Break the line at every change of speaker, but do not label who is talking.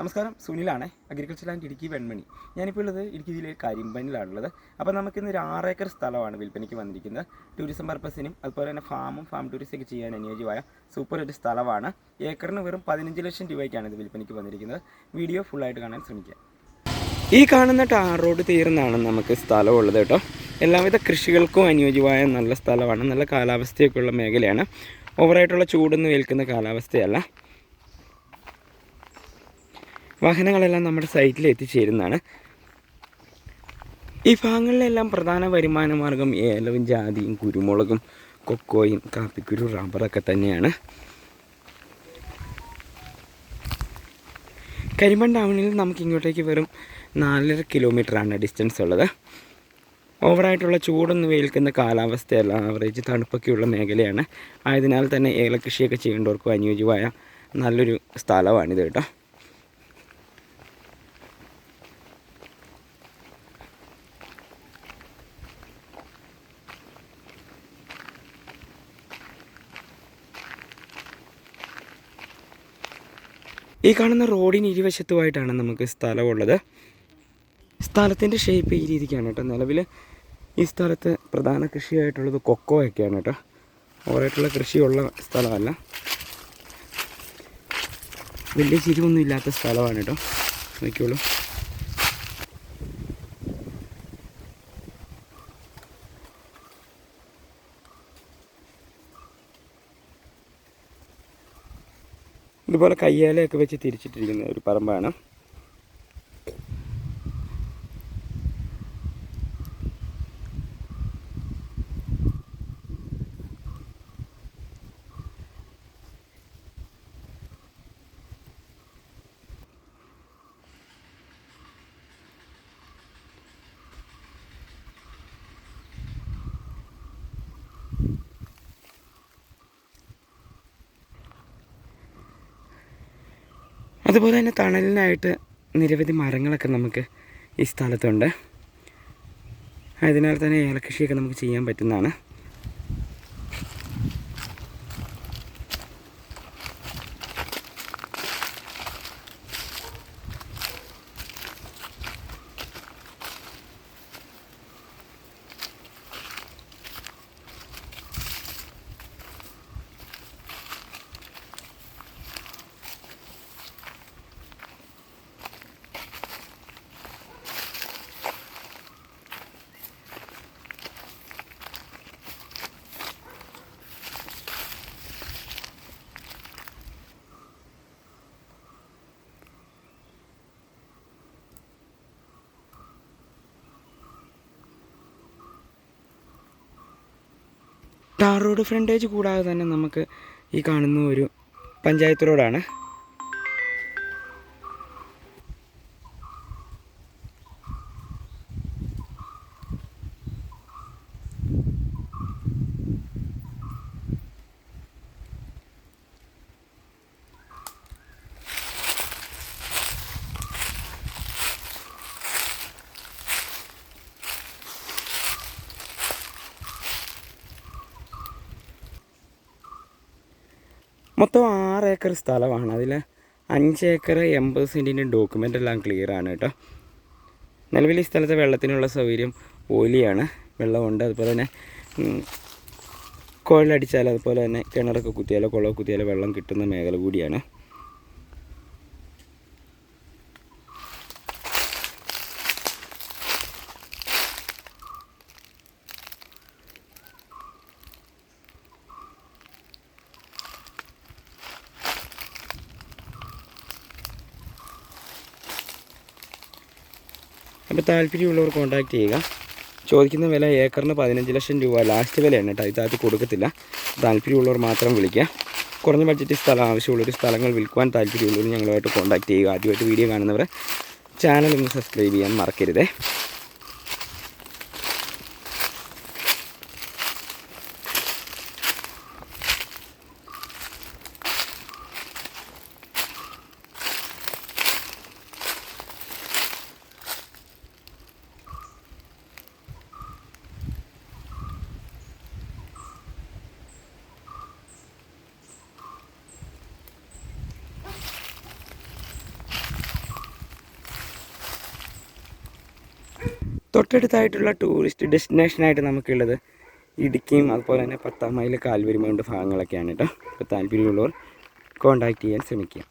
നമസ്കാരം സുനിലാണ് agriculture land Idukki Venmani. ഞാനിപ്പോൾ ഉള്ളത് ഇടുക്കി ജില്ലയിൽ കരിമ്പനിലാണുള്ളത്. അപ്പോൾ നമുക്കിന്ന് ഒരു ഏക്കർ സ്ഥലമാണ് വിൽപ്പനയ്ക്ക് വന്നിരിക്കുന്നത്. ടൂറിസം പർപ്പസിനും അതുപോലെ തന്നെ ഫാമും ഫാം ടൂറിസം ഒക്കെ ചെയ്യാൻ അനുയോജ്യമായ സൂപ്പർ ഒരു സ്ഥലമാണ്. ഏക്കറിന് വെറും പതിനഞ്ച് ലക്ഷം രൂപയ്ക്കാണ് ഇത് വിൽപ്പനയ്ക്ക് വന്നിരിക്കുന്നത്. വീഡിയോ ഫുള്ളായിട്ട് കാണാൻ ശ്രമിക്കുക ഈ കാണുന്ന ടാർ റോഡ് തീർന്നാണ് നമുക്ക് സ്ഥലമുള്ളത് കേട്ടോ. എല്ലാവിധ കൃഷികൾക്കും അനുയോജ്യമായ നല്ല സ്ഥലമാണ്. നല്ല കാലാവസ്ഥയൊക്കെ ഉള്ള മേഖലയാണ്. ഓവറായിട്ടുള്ള ചൂടൊന്നും ഏൽക്കുന്ന കാലാവസ്ഥയല്ല. വാഹനങ്ങളെല്ലാം നമ്മുടെ സൈറ്റിൽ എത്തിച്ചേരുന്നതാണ്. ഈ ഭാഗങ്ങളിലെല്ലാം പ്രധാന വരുമാന മാർഗം ഏലവും ജാതിയും കുരുമുളകും കൊക്കോയും കാപ്പിക്കുരു റബ്ബറൊക്കെ തന്നെയാണ്. കരിമൺ ടൗണിൽ നമുക്ക് ഇങ്ങോട്ടേക്ക് വെറും നാലര കിലോമീറ്ററാണ് ഡിസ്റ്റൻസ് ഉള്ളത്. ഓവറായിട്ടുള്ള ചൂടൊന്നും വേൽക്കുന്ന കാലാവസ്ഥയല്ല ആവറേജ് തണുപ്പൊക്കെയുള്ള മേഖലയാണ്. ആയതിനാൽ തന്നെ ഏലകൃഷിയൊക്കെ ചെയ്യേണ്ടവർക്കും അനുയോജ്യമായ നല്ലൊരു സ്ഥലമാണിത് കേട്ടോ. ഈ കാണുന്ന റോഡിന് ഇരുവശത്തുമായിട്ടാണ് നമുക്ക് സ്ഥലമുള്ളത്. സ്ഥലത്തിന്റെ ഷേപ്പ് ഈ രീതിക്കാണ് കേട്ടോ. നിലവിൽ ഈ സ്ഥലത്ത് പ്രധാന കൃഷിയായിട്ടുള്ളത് കൊക്കോയൊക്കെയാണ് കേട്ടോ. ഓവറായിട്ടുള്ള കൃഷിയുള്ള സ്ഥലമല്ല. വലിയ ചിരിവൊന്നും ഇല്ലാത്ത സ്ഥലമാണ് കേട്ടോ. നോക്കിയോളൂ ഇതുപോലെ കയ്യാലയൊക്കെ വെച്ച് തിരിച്ചിട്ടിരിക്കുന്ന ഒരു പറമ്പാണ്. അതുപോലെ തന്നെ തണലിനായിട്ട് നിരവധി മരങ്ങളൊക്കെ നമുക്ക് ഈ സ്ഥലത്തുണ്ട്. അതിനാൽ തന്നെ ഏലകൃഷിയൊക്കെ നമുക്ക് ചെയ്യാൻ പറ്റുന്നതാണ്. ടാർ റോഡ് ഫ്രണ്ടേജ് കൂടാതെ തന്നെ നമുക്ക് ഈ കാണുന്ന ഒരു പഞ്ചായത്ത് റോഡാണ് മൊത്തം ആറ് ഏക്കർ സ്ഥലമാണ്. അതിൽ അഞ്ച് ഏക്കർ എൺപത് സെന്റിന്റെ ഡോക്യുമെന്റ് എല്ലാം ക്ലിയർ ആണ് കേട്ടോ നിലവിൽ ഈ സ്ഥലത്തെ വെള്ളത്തിനുള്ള സൗകര്യം ഓലിയാണ്. വെള്ളമുണ്ട്. അതുപോലെ തന്നെ കുഴലടിച്ചാൽ അതുപോലെ തന്നെ കിണറൊക്കെ കുത്തിയാലോ കുളമൊക്കെ കുത്തിയാലോ വെള്ളം കിട്ടുന്ന മേഖല കൂടിയാണ്. അപ്പോൾ താല്പര്യമുള്ളവർ കോൺടാക്ട് ചെയ്യുക. ചോദിക്കുന്ന വില ഏക്കറിന് പതിനഞ്ച് ലക്ഷം രൂപ. ലാസ്റ്റ് വിലയാണ് കേട്ടോ. ഇതാത്തി കൊടുക്കത്തില്ല. താല്പര്യമുള്ളവർ മാത്രം വിളിക്കുക. കുറഞ്ഞ ബഡ്ജറ്റ് സ്ഥലം ആവശ്യമുള്ളൊരു സ്ഥലങ്ങൾ വിൽക്കുവാൻ താല്പര്യമുള്ളവർ ഞങ്ങളുമായിട്ട് കോൺടാക്ട് ചെയ്യുക. ആദ്യമായിട്ട് വീഡിയോ കാണുന്നവർ ചാനൽ ഒന്ന് സബ്സ്ക്രൈബ് ചെയ്യാൻ മറക്കരുതേ. തൊട്ടടുത്തായിട്ടുള്ള ടൂറിസ്റ്റ് ഡെസ്റ്റിനേഷനായിട്ട് നമുക്കുള്ളത് ഇടുക്കിയും അതുപോലെ തന്നെ പത്താം മൈൽ കാൽവരിമൗണ്ട് ഭാഗങ്ങളൊക്കെയാണ് കേട്ടോ. അപ്പോൾ താല്പര്യമുള്ളവർ കോൺടാക്റ്റ് ചെയ്യാൻ ശ്രമിക്കുക.